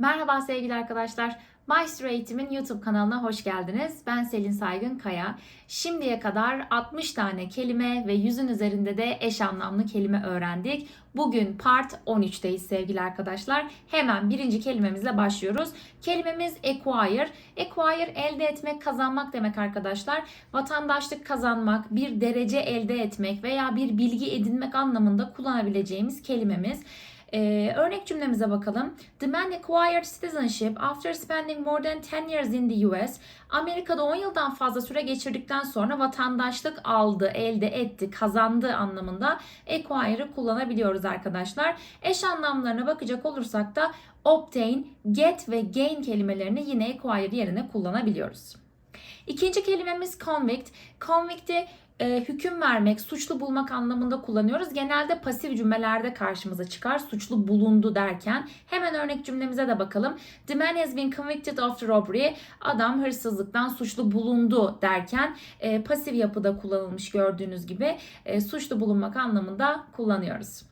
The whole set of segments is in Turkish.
Merhaba sevgili arkadaşlar. Maestro Eğitim'in YouTube kanalına hoş geldiniz. Ben Selin Saygın Kaya. Şimdiye kadar 60 tane kelime ve yüzün üzerinde de eş anlamlı kelime öğrendik. Bugün part 13'teyiz sevgili arkadaşlar. Hemen birinci kelimemizle başlıyoruz. Kelimemiz acquire. Acquire elde etmek, kazanmak demek arkadaşlar. Vatandaşlık kazanmak, bir derece elde etmek veya bir bilgi edinmek anlamında kullanabileceğimiz kelimemiz. Ee, örnek cümlemize bakalım. The man acquired citizenship after spending more than 10 years in the US. Amerika'da 10 yıldan fazla süre geçirdikten sonra vatandaşlık aldı, elde etti, kazandı anlamında acquire'ı kullanabiliyoruz arkadaşlar. Eş anlamlarına bakacak olursak da obtain, get ve gain kelimelerini yine acquire yerine kullanabiliyoruz. İkinci kelimemiz convict. Convict'i e, hüküm vermek, suçlu bulmak anlamında kullanıyoruz. Genelde pasif cümlelerde karşımıza çıkar. Suçlu bulundu derken. Hemen örnek cümlemize de bakalım. The man has been convicted of the robbery. Adam hırsızlıktan suçlu bulundu derken e, pasif yapıda kullanılmış gördüğünüz gibi e, suçlu bulunmak anlamında kullanıyoruz.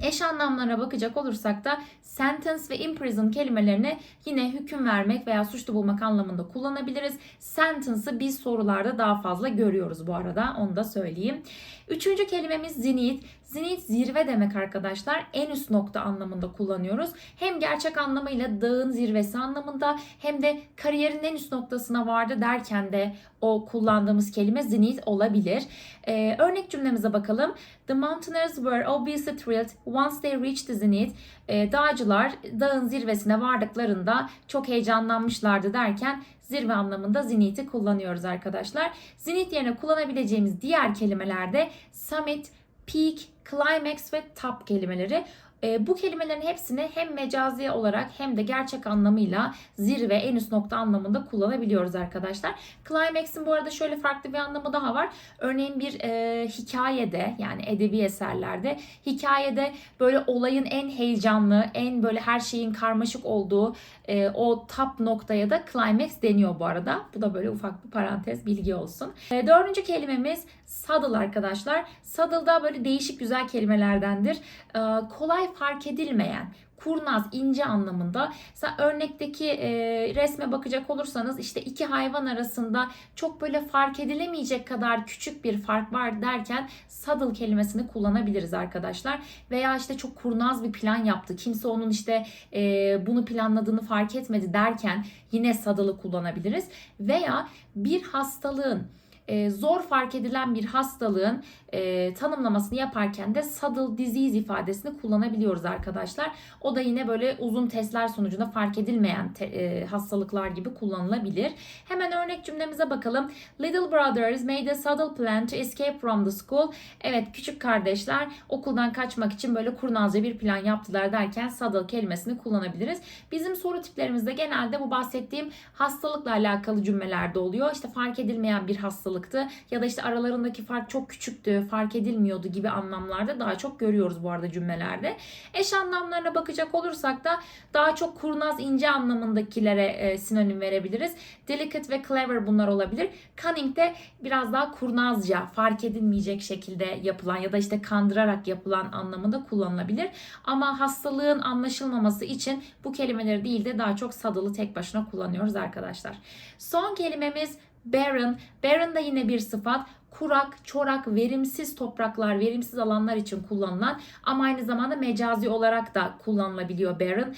Eş anlamlarına bakacak olursak da sentence ve imprison kelimelerini yine hüküm vermek veya suçlu bulmak anlamında kullanabiliriz. Sentence'ı biz sorularda daha fazla görüyoruz bu arada onu da söyleyeyim. Üçüncü kelimemiz zenith. Zenith zirve demek arkadaşlar. En üst nokta anlamında kullanıyoruz. Hem gerçek anlamıyla dağın zirvesi anlamında hem de kariyerin en üst noktasına vardı derken de o kullandığımız kelime zenith olabilir. Ee, örnek cümlemize bakalım. The mountaineers were obviously thrilled once they reached the zenith. Ee, dağcılar dağın zirvesine vardıklarında çok heyecanlanmışlardı derken zirve anlamında zenith'i kullanıyoruz arkadaşlar. Zenith yerine kullanabileceğimiz diğer kelimelerde summit, peak, climax ve top kelimeleri. E, bu kelimelerin hepsini hem mecazi olarak hem de gerçek anlamıyla zirve, en üst nokta anlamında kullanabiliyoruz arkadaşlar. Climax'in bu arada şöyle farklı bir anlamı daha var. Örneğin bir e, hikayede yani edebi eserlerde hikayede böyle olayın en heyecanlı, en böyle her şeyin karmaşık olduğu e, o top noktaya da climax deniyor bu arada. Bu da böyle ufak bir parantez bilgi olsun. E, dördüncü kelimemiz saddle arkadaşlar. Saddle da böyle değişik güzel kelimelerdendir. E, kolay fark edilmeyen, kurnaz, ince anlamında. Mesela örnekteki e, resme bakacak olursanız işte iki hayvan arasında çok böyle fark edilemeyecek kadar küçük bir fark var derken saddle kelimesini kullanabiliriz arkadaşlar. Veya işte çok kurnaz bir plan yaptı. Kimse onun işte e, bunu planladığını fark etmedi derken yine saddle'ı kullanabiliriz. Veya bir hastalığın e, zor fark edilen bir hastalığın e, tanımlamasını yaparken de saddle disease ifadesini kullanabiliyoruz arkadaşlar. O da yine böyle uzun testler sonucunda fark edilmeyen te, e, hastalıklar gibi kullanılabilir. Hemen örnek cümlemize bakalım. Little brothers made a saddle plan to escape from the school. Evet küçük kardeşler okuldan kaçmak için böyle kurnazca bir plan yaptılar derken saddle kelimesini kullanabiliriz. Bizim soru tiplerimizde genelde bu bahsettiğim hastalıkla alakalı cümlelerde oluyor. İşte fark edilmeyen bir hastalık hastalıktı ya da işte aralarındaki fark çok küçüktü, fark edilmiyordu gibi anlamlarda daha çok görüyoruz bu arada cümlelerde. Eş anlamlarına bakacak olursak da daha çok kurnaz, ince anlamındakilere e, sinonim verebiliriz. Delicate ve clever bunlar olabilir. Cunning de biraz daha kurnazca, fark edilmeyecek şekilde yapılan ya da işte kandırarak yapılan anlamında kullanılabilir. Ama hastalığın anlaşılmaması için bu kelimeleri değil de daha çok sadılı tek başına kullanıyoruz arkadaşlar. Son kelimemiz barren. Barren da yine bir sıfat. Kurak, çorak, verimsiz topraklar, verimsiz alanlar için kullanılan ama aynı zamanda mecazi olarak da kullanılabiliyor barren.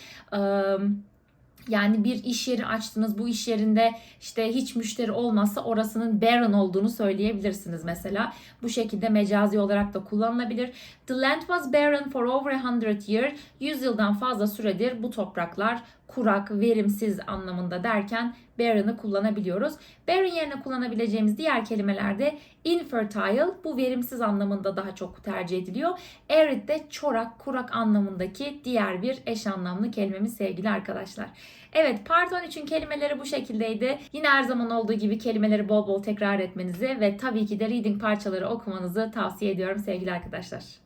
Yani bir iş yeri açtınız. Bu iş yerinde işte hiç müşteri olmazsa orasının barren olduğunu söyleyebilirsiniz mesela. Bu şekilde mecazi olarak da kullanılabilir. The land was barren for over a hundred year. 100 yıldan fazla süredir bu topraklar kurak, verimsiz anlamında derken barren'ı kullanabiliyoruz. Barren yerine kullanabileceğimiz diğer kelimelerde infertile bu verimsiz anlamında daha çok tercih ediliyor. Arid de çorak, kurak anlamındaki diğer bir eş anlamlı kelimemiz sevgili arkadaşlar. Evet part 13'ün kelimeleri bu şekildeydi. Yine her zaman olduğu gibi kelimeleri bol bol tekrar etmenizi ve tabii ki de reading parçaları okumanızı tavsiye ediyorum sevgili arkadaşlar.